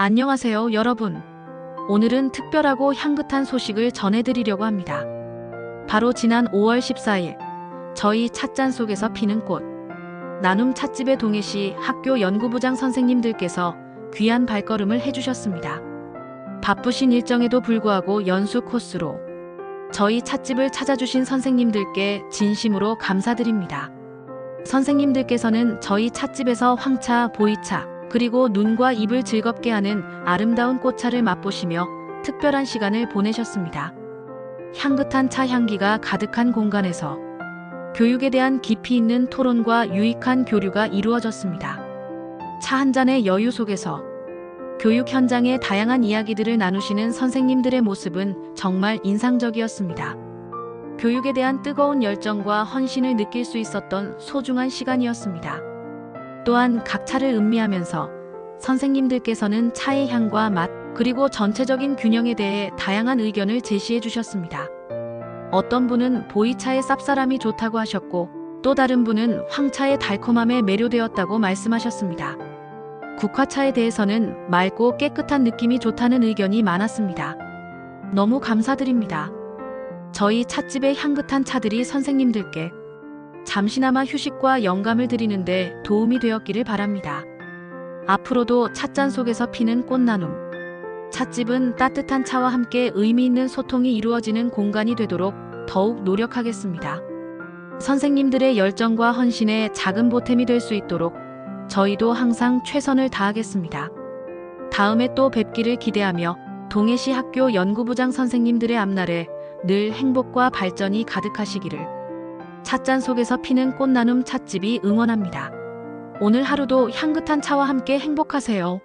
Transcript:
안녕하세요, 여러분. 오늘은 특별하고 향긋한 소식을 전해드리려고 합니다. 바로 지난 5월 14일, 저희 찻잔 속에서 피는 꽃. 나눔 찻집의 동해시 학교 연구부장 선생님들께서 귀한 발걸음을 해주셨습니다. 바쁘신 일정에도 불구하고 연수 코스로 저희 찻집을 찾아주신 선생님들께 진심으로 감사드립니다. 선생님들께서는 저희 찻집에서 황차, 보이차, 그리고 눈과 입을 즐겁게 하는 아름다운 꽃차를 맛보시며 특별한 시간을 보내셨습니다. 향긋한 차 향기가 가득한 공간에서 교육에 대한 깊이 있는 토론과 유익한 교류가 이루어졌습니다. 차 한 잔의 여유 속에서 교육 현장의 다양한 이야기들을 나누시는 선생님들의 모습은 정말 인상적이었습니다. 교육에 대한 뜨거운 열정과 헌신을 느낄 수 있었던 소중한 시간이었습니다. 또한 각 차를 음미하면서 선생님들께서는 차의 향과 맛, 그리고 전체적인 균형에 대해 다양한 의견을 제시해 주셨습니다. 어떤 분은 보이차의 쌉싸람이 좋다고 하셨고, 또 다른 분은 황차의 달콤함에 매료되었다고 말씀하셨습니다. 국화차에 대해서는 맑고 깨끗한 느낌이 좋다는 의견이 많았습니다. 너무 감사드립니다. 저희 찻집의 향긋한 차들이 선생님들께 잠시나마 휴식과 영감을 드리는데 도움이 되었기를 바랍니다. 앞으로도 찻잔 속에서 피는 꽃나눔. 찻집은 따뜻한 차와 함께 의미 있는 소통이 이루어지는 공간이 되도록 더욱 노력하겠습니다. 선생님들의 열정과 헌신에 작은 보탬이 될 수 있도록 저희도 항상 최선을 다하겠습니다. 다음에 또 뵙기를 기대하며 동해시 학교 연구부장 선생님들의 앞날에 늘 행복과 발전이 가득하시기를 찻잔 속에서 피는 꽃나눔 찻집이 응원합니다. 오늘 하루도 향긋한 차와 함께 행복하세요.